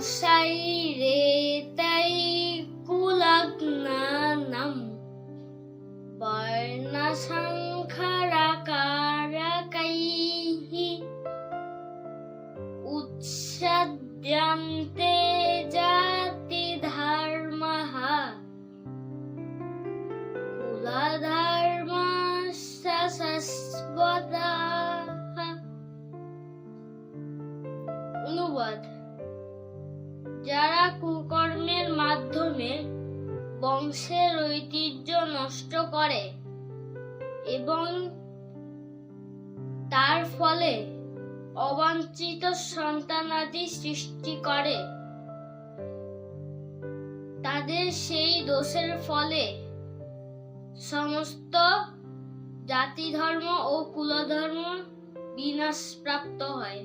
شير تي كولكنا نم برنا شنخرا كارا كيه উচ্ছাদ্যান্তে জাতি ধর্মহ কুলধর্ম সশস্বদ অনুবাদ বংশের ঐতিহ্য নষ্ট করে এবং তার ফলে অবাঞ্ছিত সন্তানাদি সৃষ্টি করে। তাদের সেই দোষের ফলে সমস্ত জাতি ধর্ম ও কুলধর্ম বিনাশপ্রাপ্ত হয়।